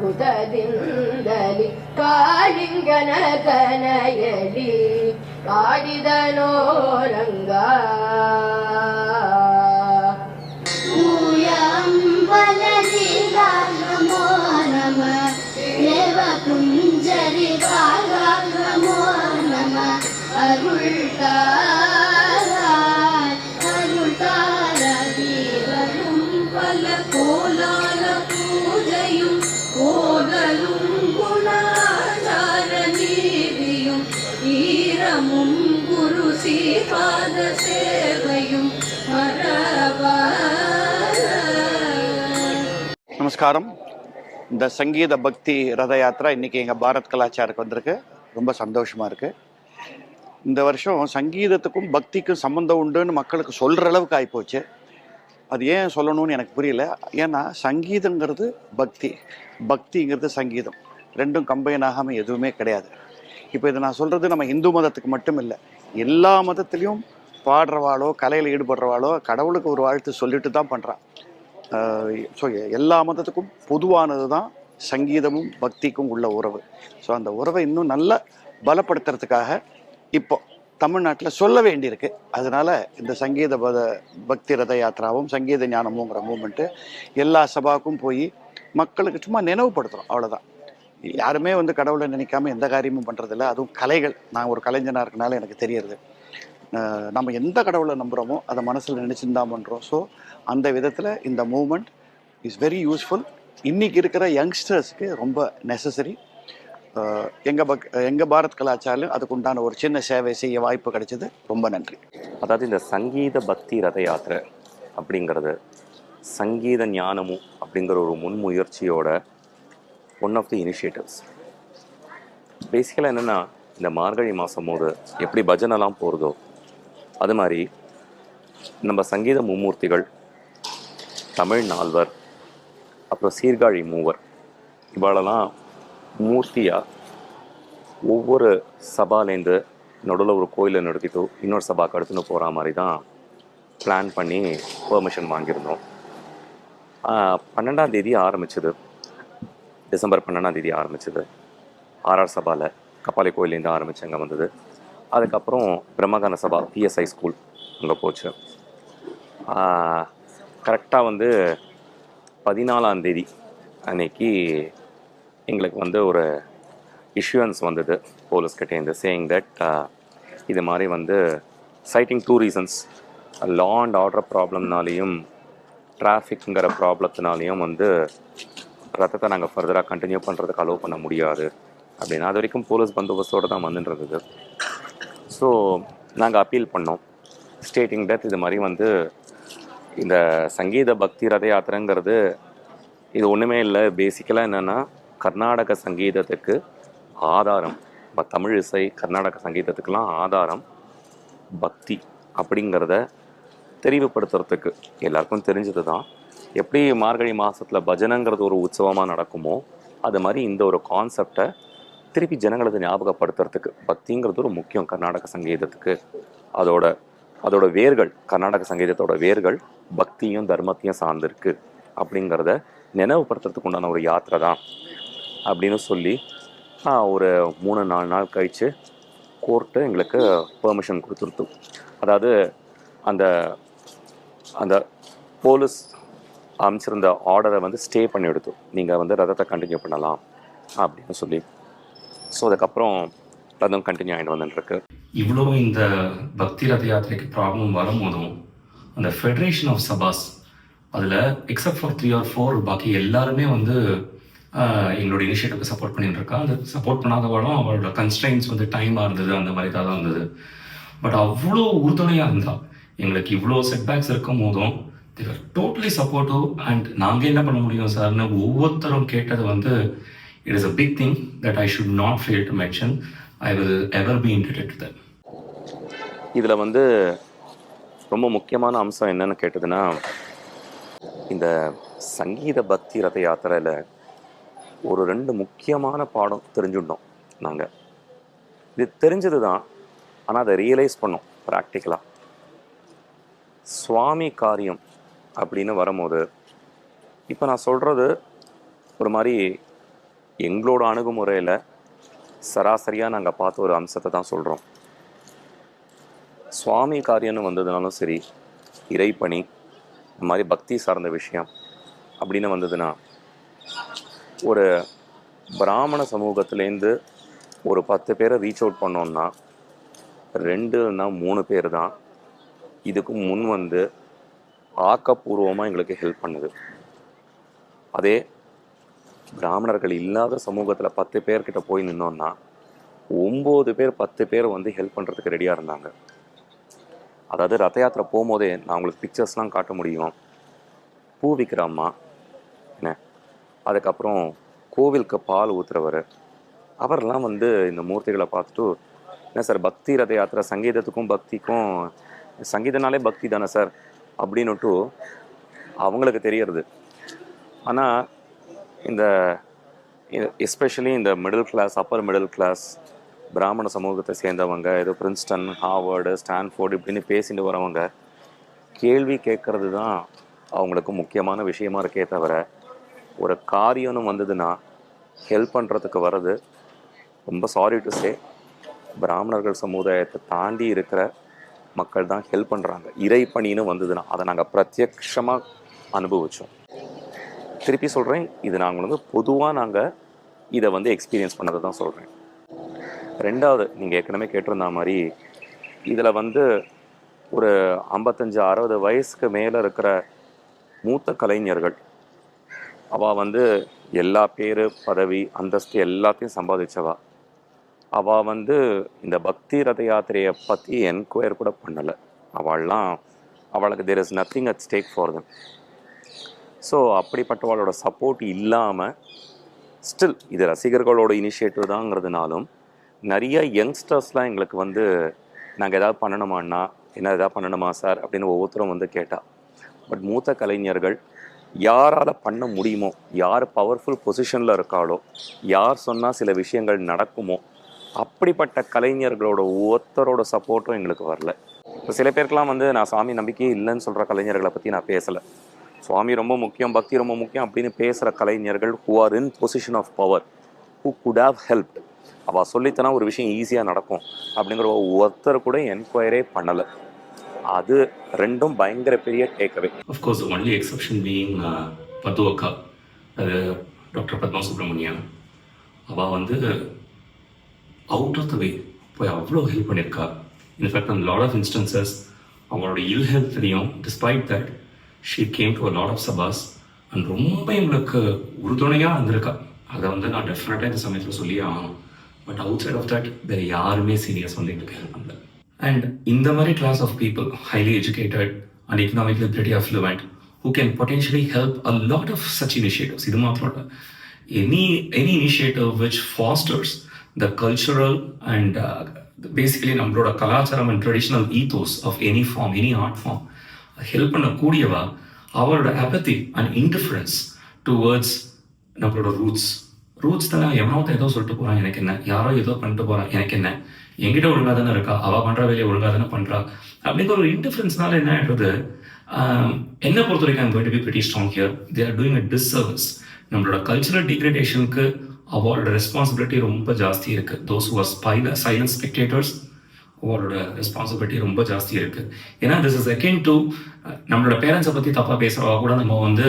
ಅದ್ಭುತದಿಂದಲಿ ಕಾಳಿಂಗನ ತನಯಲಿ ಆಡಿದನೋರಂಗ നമോ நமஸ்காரம். இந்த சங்கீத பக்தி ரத யாத்திரா இன்றைக்கி எங்கள் பாரத் கலாச்சாரக்கு வந்திருக்கு. ரொம்ப சந்தோஷமாக இருக்குது இந்த வருஷம் சங்கீதத்துக்கும் பக்திக்கும் சம்மந்தம் உண்டுன்னு மக்களுக்கு சொல்கிற அளவுக்கு ஆகிப்போச்சு அது ஏன் சொல்லணும்னு எனக்கு புரியல. ஏன்னா சங்கீதங்கிறது பக்தி. பக்திங்கிறது சங்கீதம். ரெண்டும் கம்பைன் ஆகாமல் எதுவுமே கிடையாது. இப்போ இதை நான் சொல்கிறது நம்ம இந்து மதத்துக்கு மட்டும் இல்லை எல்லா மதத்துலேயும் பாடுறவாளோ கலையில் ஈடுபடுறவாளோ கடவுளுக்கு ஒரு வாழ்த்து சொல்லிட்டு தான் பண்ணுறான் ஸோ எல்லா மதத்துக்கும் பொதுவானது தான் சங்கீதமும் பக்திக்கும் உள்ள உறவு. ஸோ அந்த உறவை இன்னும் நல்லா பலப்படுத்துறதுக்காக இப்போ தமிழ்நாட்டில் சொல்ல வேண்டியிருக்கு. அதனால இந்த சங்கீத பத பக்தி ரத யாத்திராவும் சங்கீத ஞானமுங்கிற மூமெண்ட்டு எல்லா சபாவுக்கும் போய் மக்களுக்கு சும்மா நினைவுபடுத்துகிறோம் அவ்வளோதான் யாருமே வந்து கடவுளை நினைக்காம எந்த காரியமும் பண்ணுறதில்ல அதுவும் கலைகள். நான் ஒரு கலைஞனாக இருக்கனால எனக்கு தெரியறது. நம்ம எந்த கடவுளை நம்புகிறோமோ அதை மனசில் நினச்சின்னு தான் பண்ணுறோம் ஸோ அந்த விதத்தில் இந்த மூமெண்ட் இஸ் வெரி யூஸ்ஃபுல் இன்றைக்கி இருக்கிற யங்ஸ்டர்ஸ்க்கு ரொம்ப நெசசரி எங்கள் பக் எங்கள் பாரத் கலாச்சாரம் அதுக்கு உண்டான ஒரு சின்ன சேவை செய்ய வாய்ப்பு கிடைச்சது. ரொம்ப நன்றி. அதாவது இந்த சங்கீத பக்தி ரத யாத்திரை அப்படிங்கிறது சங்கீத ஞானமும் அப்படிங்கிற ஒரு முன்முயற்சியோட ஒன் ஆஃப் தி இனிஷியேட்டிவ்ஸ் பேசிக்கலாக என்னென்னா இந்த மார்கழி மாதம் போது எப்படி பஜனைலாம் போகிறதோ அது மாதிரி நம்ம சங்கீத மும்மூர்த்திகள் தமிழ் நால்வர் அப்புறம் சீர்காழி மூவர் இவாளெல்லாம் மூர்த்தியாக ஒவ்வொரு சபாலேருந்து நடுவில் ஒரு கோயிலை நடத்திட்டு இன்னொரு சபாக்கு எடுத்துன்னு போகிற மாதிரி தான் பிளான் பண்ணி பெர்மிஷன் வாங்கியிருந்தோம். பன்னெண்டாம் தேதி ஆரம்பிச்சது. டிசம்பர் பன்னெண்டாம் தேதி ஆரம்பிச்சது. ஆர்ஆர் சபாவில் கப்பாலி கோயிலேருந்து ஆரம்பித்து அங்கே வந்தது. அதுக்கப்புறம் பிரம்மகான சபா பிஎஸ்ஐ ஸ்கூல் அங்கே போச்சு. கரெக்டாக வந்து பதினாலாம் தேதி அன்னைக்கு எங்களுக்கு வந்து ஒரு இஷ்யூன்ஸ் வந்தது. போலீஸ்கிட்டேருந்து சேயிங் தட் இது மாதிரி வந்து citing two reasons law and order ப்ராப்ளம்னாலேயும் டிராஃபிக்ங்கிற ப்ராப்ளத்தினாலையும் வந்து ரத்தத்தை நாங்கள் ஃபர்தராக கண்டினியூ பண்ணுறதுக்கு அலோவ் பண்ண முடியாது. அப்படின்னா அது வரைக்கும் போலீஸ் பந்தோபஸ்தோடு தான் வந்துன்றது ஸோ நாங்கள் அப்பீல் பண்ணோம். ஸ்டேட்டிங் டெத் இது மாதிரி வந்து இந்த சங்கீத பக்தி ரத யாத்திரைங்கிறது இது ஒன்றுமே இல்லை. பேசிக்கலாக என்னென்னா கர்நாடக சங்கீதத்துக்கு ஆதாரம் இப்போ தமிழ் இசை கர்நாடக சங்கீதத்துக்கெலாம் ஆதாரம் பக்தி அப்படிங்கிறத தெரிவுபடுத்துறதுக்கு. எல்லாருக்கும் தெரிஞ்சது தான் எப்படி மார்கழி மாதத்தில் பஜனைங்கிறது ஒரு உற்சவமாக நடக்குமோ அது மாதிரி இந்த ஒரு கான்செப்டை திருப்பி ஜனங்களுக்கு ஞாபகப்படுத்துறதுக்கு பக்திங்கிறது ஒரு முக்கியம். கர்நாடக சங்கீதத்துக்கு அதோட அதோட வேர்கள் கர்நாடக சங்கீதத்தோட வேர்கள் பக்தியும் தர்மத்தையும் சார்ந்திருக்கு அப்படிங்கிறத நினைவுபடுத்துறதுக்கு உண்டான ஒரு யாத்திரை தான் அப்படின்னு சொல்லி ஒரு மூணு நாலு நாள் கழித்து கோர்ட்டு எங்களுக்கு பெர்மிஷன் கொடுத்துருத்து. அதாவது அந்த அந்த போலீஸ் அமைச்சிருந்த ஆர்டரை வந்து ஸ்டே பண்ணி எடுத்தோம் நீங்கள் வந்து ரதத்தை கண்டினியூ பண்ணலாம் அப்படின்னு சொல்லி. ஸோ அதுக்கப்புறம் ரதம் கண்டினியூ ஆகிட்டு வந்துட்டுருக்கு. இவ்வளோ இந்த பக்தி ரத யாத்திரைக்கு ப்ராப்ளம் வரும்போதும் அந்த ஃபெடரேஷன் ஆஃப் சபாஸ் அதில் except for three or four பாக்கி எல்லாருமே வந்து எங்களோட இனிஷியேட்டிவ்க்கு சப்போர்ட் பண்ணிட்டு இருக்கா. அந்த சப்போர்ட் பண்ணாதவாளும் அவளோட கன்ஸ்ட்ரைன்ஸ் வந்து டைமாக இருந்தது அந்த மாதிரி தான் இருந்தது. பட் அவ்வளோ உறுதுணையாக இருந்தால் எங்களுக்கு இவ்வளோ செட்பேக்ஸ் இருக்கும் போதும் தேர் டோட்டலி சப்போர்ட்டிவ் அண்ட் நாங்கள் என்ன பண்ண முடியும் சார்னு ஒவ்வொருத்தரும் கேட்டது வந்து it is a big thing that I should not fail to mention I will ever be indebted that இதில் வந்து ரொம்ப முக்கியமான அம்சம் என்னன்னு கேட்டதுன்னா இந்த சங்கீத பக்தி ரத யாத்திரையில் ஒரு ரெண்டு முக்கியமான பாடம் தெரிஞ்சுட்டோம் நாங்கள் இது தெரிஞ்சது தான் ஆனால் அதை ரியலைஸ் பண்ணோம் ப்ராக்டிக்கலாக சுவாமி காரியம் அப்படின்னு வரும்போது இப்போ நான் சொல்கிறது ஒரு மாதிரி எங்களோட அணுகுமுறையில் சராசரியாக நாங்கள் பார்த்த ஒரு அம்சத்தை தான் சொல்கிறோம் சுவாமி காரியம்னு வந்ததுனாலும் சரி இறைப்பணி இந்த மாதிரி பக்தி சார்ந்த விஷயம் அப்படின்னு வந்ததுன்னா ஒரு பிராமண சமூகத்துலேருந்து ஒரு பத்து பேரை ரீச் அவுட் பண்ணோன்னா ரெண்டுன்னா மூணு பேர் தான் இதுக்கு முன் வந்து ஆக்கப்பூர்வமாக எங்களுக்கு ஹெல்ப் பண்ணுது. அதே பிராமணர்கள் இல்லாத சமூகத்தில் பத்து பேர்கிட்ட போய் நின்னோம்னா ஒம்பது பேர் பத்து பேர் வந்து ஹெல்ப் பண்ணுறதுக்கு ரெடியாக இருந்தாங்க. அதாவது ரத யாத்திரை போகும்போதே நான் உங்களுக்கு பிக்சர்ஸ்லாம் காட்ட முடியும். பூ விற்கிற அம்மா என்ன? அதுக்கப்புறம் கோவிலுக்கு பால் ஊத்துறவர். அவரெல்லாம் வந்து இந்த மூர்த்திகளை பார்த்துட்டு என்ன சார் பக்தி ரத யாத்திரை சங்கீதத்துக்கும் பக்திக்கும் சங்கீதனாலே பக்தி தானே சார்? அப்படின்னுட்டு அவங்களுக்கு தெரியறது. ஆனால் இந்த எஸ்பெஷலி இந்த middle class upper middle class பிராமண சமூகத்தை சேர்ந்தவங்க ஏதோ பிரின்ஸ்டன் ஹார்வர்டு ஸ்டான்ஃபோர்டு இப்படின்னு பேசிட்டு வரவங்க கேள்வி கேட்கறது தான் அவங்களுக்கு முக்கியமான விஷயமா இருக்கே தவிர ஒரு காரியம்னு வந்ததுன்னா ஹெல்ப் பண்ணுறதுக்கு வர்றது ரொம்ப சாரி டு சே பிராமணர்கள் சமுதாயத்தை தாண்டி இருக்கிற மக்கள் தான் ஹெல்ப் பண்ணுறாங்க இறைப்பணின்னு வந்ததுன்னா அதை நாங்கள் பிரத்யக்ஷமாக அனுபவித்தோம் திருப்பி சொல்கிறேன் இது நாங்கள் வந்து பொதுவாக நாங்கள் இதை வந்து எக்ஸ்பீரியன்ஸ் பண்ணதை தான் சொல்கிறேன் ரெண்டாவது நீங்கள் ஏற்கனவே கேட்டிருந்த மாதிரி இதில் வந்து ஒரு ஐம்பத்தஞ்சு அறுபது வயசுக்கு மேலே இருக்கிற மூத்த கலைஞர்கள் அவள் வந்து எல்லா பேர் பதவி அந்தஸ்து எல்லாத்தையும் சம்பாதிச்சவா. அவள் வந்து இந்த பக்தி ரத யாத்திரையை பற்றி என்கொயர் கூட பண்ணலை. அவள்லாம் அவளுக்கு there is nothing at stake for them so அப்படிப்பட்டவளோட support இல்லாமல் ஸ்டில் இது ரசிகர்களோட இனிஷியேட்டிவ் தாங்கிறதுனாலும் நிறைய யங்ஸ்டர்ஸ்லாம் எங்களுக்கு வந்து நாங்கள் எதாவது பண்ணணுமாண்ணா என்ன எதாவது பண்ணணுமா சார்? அப்படின்னு ஒவ்வொருத்தரும் வந்து கேட்டால் பட் மூத்த கலைஞர்கள் யாரால் பண்ண முடியுமோ யார் பவர்ஃபுல் பொசிஷனில் இருக்காளோ யார் சொன்னால் சில விஷயங்கள் நடக்குமோ அப்படிப்பட்ட கலைஞர்களோட ஒருத்தரோட சப்போர்ட்டும் எங்களுக்கு வரல. இப்போ சில பேருக்கெலாம் வந்து நான் சாமி நம்பிக்கையே இல்லைன்னு சொல்கிற கலைஞர்களை பற்றி நான் பேசலை. சுவாமி ரொம்ப முக்கியம் பக்தி ரொம்ப முக்கியம் அப்படின்னு பேசுகிற கலைஞர்கள் who are in position of power who could have helped அவள் சொல்லித்தனா ஒரு விஷயம் ஈஸியாக நடக்கும் அப்படிங்கிற ஒருத்தர் கூட என்கொயரே பண்ணலை. அது ரெண்டும் பயங்கர பெரிய takeaway of course only exception being பத்து அக்கா அது டாக்டர் பத்மா சுப்ரமணியன் அவள் வந்து அவுட் ஆஃப் த வே போய் அவ்வளோ ஹெல்ப் பண்ணியிருக்கா. இன்ஃபேக்ட் அந்த லாட் ஆஃப் இன்ஸ்டன்சஸ் அவங்களோட இல் ஹெல்த்லையும் despite that she came to a lot of Sabas and ரொம்ப எங்களுக்கு உறுதுணையாக இருந்திருக்கா. அதை வந்து நான் டெஃபினட்டாக இந்த சமயத்தில் சொல்லியே ஆகணும். But outside of that வேறு யாருமே சீரியஸ் வந்து எங்களுக்கு ஹெல்ப் பண்ணல. அண்ட் இந்த மாதிரி class of people highly educated and economically pretty affluent who can potentially help a lot of such initiatives. இது மாத்திரம் இல்லை. Any any initiative which fosters the cultural and basically நம்மளோட கலாச்சாரம் and traditional ethos of any form any art form help பண்ணக்கூடியவா அவரோட and and indifference words நம்மளோட roots roots தானே எவனோ ஏதோ சொல்லிட்டு போகிறான் எனக்கு என்ன? யாரோ ஏதோ பண்ணிட்டு போகிறான் எனக்கு என்ன? என்கிட்ட ஒழுங்கா தானே இருக்கா? அவள் பண்ணுற வேலையை ஒழுங்காக தானே பண்ணுறா அப்படிங்கிற ஒரு இன்டிஃபரன்ஸ்னால என்ன ஆயிடுறது என்னை பொறுத்த வரைக்கும் I'm going to be pretty strong here they are doing a disservice நம்மளோட கல்ச்சுரல் டிகிரேடேஷனுக்கு அவரோட ரெஸ்பான்சிபிலிட்டி ரொம்ப ஜாஸ்தி இருக்கு. Those who are ஸ்பைல silence spectators அவரோட ரெஸ்பான்சிபிலிட்டி ரொம்ப ஜாஸ்தி இருக்கு. ஏன்னா திஸ் இஸ் செகண்ட் டு நம்மளோட பேரண்ட்ஸை பற்றி தப்பாக பேசுகிறவா கூட நம்ம வந்து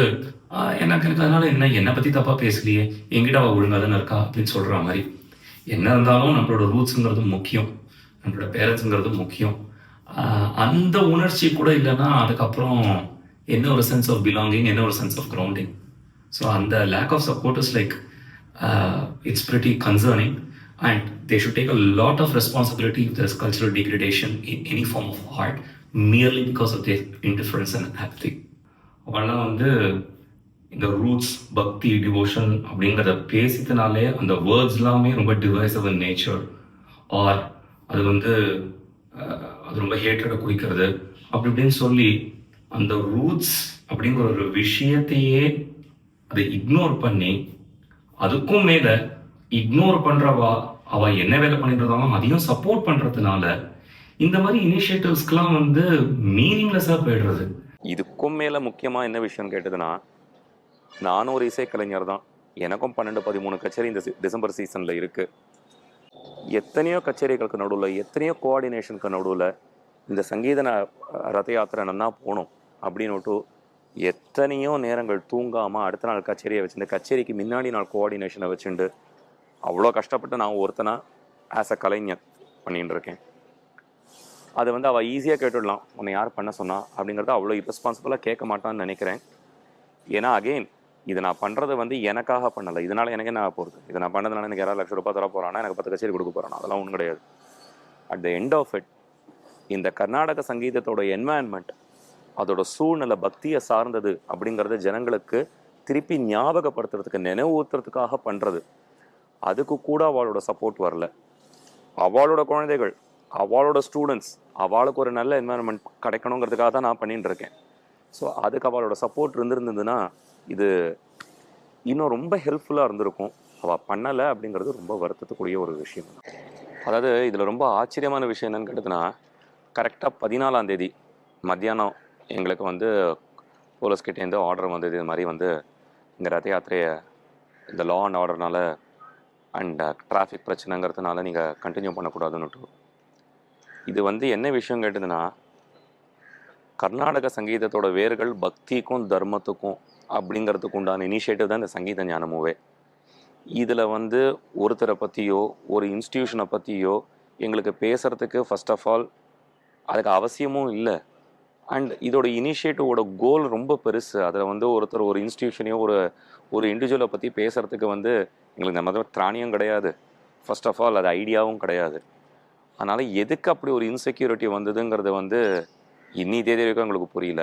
எனக்கு எனக்கு அதனால என்ன என்னை பற்றி தப்பாக பேசலையே எங்கிட்ட அவள் ஒழுங்கா தானே இருக்கா அப்படின்னு சொல்கிற மாதிரி. என்ன இருந்தாலும் நம்மளோட ரூட்ஸுங்கிறது முக்கியம். நம்மளோட பேரண்ட்ஸுங்கிறது முக்கியம். அந்த உணர்ச்சி கூட இல்லைன்னா அதுக்கப்புறம் என்ன ஒரு சென்ஸ் ஆஃப் பிலாங்கிங் என்ன ஒரு சென்ஸ் ஆஃப் கிரவுண்டிங் ஸோ அந்த lack of support is like it's pretty concerning and they should take a lot of responsibility if there's cultural degradation in any form of art merely because of their indifference and apathy. அவெல்லாம் வந்து இந்த roots பக்தி devotion அப்படிங்கிறத பேசித்தனாலே அந்த words எல்லாமே ரொம்ப divisive in nature R அது வந்து அது ரொம்ப ஹேட்டரை குறிக்கிறது. அப்படி இப்படின்னு சொல்லி அந்த ரூட்ஸ் அப்படிங்கிற ஒரு விஷயத்தையே அதை இக்னோர் பண்ணி அதுக்கும் மேலே இக்னோர் பண்றவா அவ என்ன வேலை பண்ணிட்டு இருந்தாலும் அதையும் சப்போர்ட் பண்றதுனால இந்த மாதிரி இனிஷியேட்டிவ்ஸ்க்கெலாம் வந்து மீனிங்லெஸ்ஸாக போயிடுறது. இதுக்கும் மேலே முக்கியமாக என்ன விஷயம் கேட்டதுன்னா நானும் ஒரு இசைக்கலைஞர் தான். எனக்கும் பன்னெண்டு பதிமூணு கச்சேரி இந்த டிசம்பர் சீசனில் இருக்குது எத்தனையோ கச்சேரிகளுக்கு நடுவில் எத்தனையோ கோஆர்டினேஷனுக்கு நடுவில் இந்த சங்கீத ரத யாத்திரை நன்னா போகணும் அப்படின்னுட்டு எத்தனையோ நேரங்கள் தூங்காமல் அடுத்த நாள் கச்சேரியை வச்சுட்டு கச்சேரிக்கு முன்னாடி நாள் கோஆர்டினேஷனை வச்சுட்டு அவ்வளோ கஷ்டப்பட்டு நான் ஒருத்தனா ஆஸ் அ கலைஞர் பண்ணிகிட்டு இருக்கேன். அது வந்து அவள் ஈஸியாக கேட்டுடலாம். உன்னை யார் பண்ண சொன்னா? அப்படிங்கிறத அவ்வளோ இரெஸ்பான்சிபிளாக கேட்க மாட்டான்னு நினைக்கிறேன். ஏன்னா அகெயின் இதை நான் பண்ணுறது வந்து எனக்காக பண்ணலை. இதனால் எனக்கு என்ன போகிறது இதை நான் பண்ணதுனால எனக்கு யாராவது லட்ச ரூபாய் தர போகிறானா எனக்கு பத்து கச்சேரி கொடுக்க போகிறானா அதெல்லாம் ஒன்றும் கிடையாது. At the end of it இந்த கர்நாடக சங்கீதத்தோட என்வாயன்மெண்ட் அதோட சூழ்நிலை பக்தியை சார்ந்தது அப்படிங்கிறத ஜனங்களுக்கு திருப்பி ஞாபகப்படுத்துறதுக்கு நினைவூத்துறதுக்காக பண்ணுறது அதுக்கு கூட அவளோட சப்போர்ட் வரல. அவளோட குழந்தைகள் அவளோட ஸ்டூடெண்ட்ஸ் அவளுக்கு ஒரு நல்ல என்வாயன்மெண்ட் கிடைக்கணுங்கிறதுக்காக தான் நான் பண்ணிட்டு இருக்கேன். ஸோ அதுக்கு அவளோட சப்போர்ட் இருந்திருந்ததுன்னா இது இன்னும் ரொம்ப ஹெல்ப்ஃபுல்லாக இருந்திருக்கும். அவள் பண்ணலை அப்படிங்கிறது ரொம்ப வருத்தத்துக்குரிய ஒரு விஷயம். அதாவது இதில் ரொம்ப ஆச்சரியமான விஷயம் என்னன்னு கேட்டதுன்னா கரெக்டாக பதினாலாம் தேதி மத்தியானம் எங்களுக்கு வந்து போலீஸ்கிட்டேருந்து ஆர்டர் வந்தது இது மாதிரி வந்து இந்த ரத யாத்திரையை இந்த லா அண்ட் ஆர்டர்னால அண்ட் டிராஃபிக் uh, பிரச்சனைங்கிறதுனால நீங்கள் கண்டினியூ பண்ணக்கூடாதுன்னுட்டு. இது வந்து என்ன விஷயம் கேட்டதுன்னா கர்நாடக சங்கீதத்தோட வேர்கள் பக்திக்கும் தர்மத்துக்கும் அப்படிங்கிறதுக்கு உண்டான இனிஷியேட்டிவ் தான் இந்த சங்கீத ஞானமுவே. இதில் வந்து ஒருத்தரை பற்றியோ ஒரு இன்ஸ்டிடியூஷனை பற்றியோ எங்களுக்கு பேசுகிறதுக்கு ஃபர்ஸ்ட் ஆஃப் ஆல் அதுக்கு அவசியமும் இல்லை. அண்ட் இதோட இனிஷியேட்டிவோட கோல் ரொம்ப பெருசு. அதில் வந்து ஒருத்தர் ஒரு இன்ஸ்டிடியூஷனையோ ஒரு ஒரு இண்டிவிஜுவலை பற்றி பேசுகிறதுக்கு வந்து எங்களுக்கு நம்ம திராணியும் கிடையாது. ஃபர்ஸ்ட் ஆஃப் ஆல் அது ஐடியாவும் கிடையாது. அதனால் எதுக்கு அப்படி ஒரு இன்செக்யூரிட்டி வந்ததுங்கிறது வந்து இன்னி தேதி வரைக்கும் எங்களுக்கு புரியல.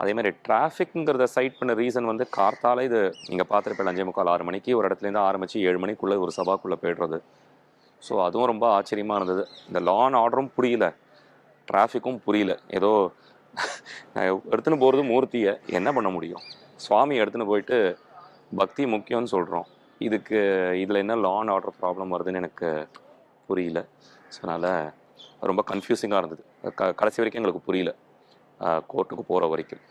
அதே மாதிரி டிராஃபிக்ங்கிறத சைட் பண்ண ரீசன் வந்து கார்த்தால இது நீங்கள் பார்த்துருப்பேன் அஞ்சே முக்கால் ஆறு மணிக்கு ஒரு இடத்துலேருந்து ஆரம்பித்து ஏழு மணிக்குள்ளே ஒரு சபாக்குள்ளே போய்டுறது. ஸோ அதுவும் ரொம்ப ஆச்சரியமாக இருந்தது. இந்த லா அண்ட் ஆர்டரும் புரியல. டிராஃபிக்கும் புரியல. ஏதோ எடுத்துன்னு போகிறது மூர்த்தியை. என்ன பண்ண முடியும்? சுவாமி எடுத்துன்னு போயிட்டு பக்தி முக்கியம்னு சொல்கிறோம் இதுக்கு இதில் என்ன லா அண்ட் ஆர்டர் ப்ராப்ளம் வருதுன்னு எனக்கு புரியல. ஸோ அதனால் ரொம்ப கன்ஃபியூசிங்காக இருந்தது. க கடைசி வரைக்கும் எங்களுக்கு புரியல. கோர்ட்டுக்கு போகிற வரைக்கும்.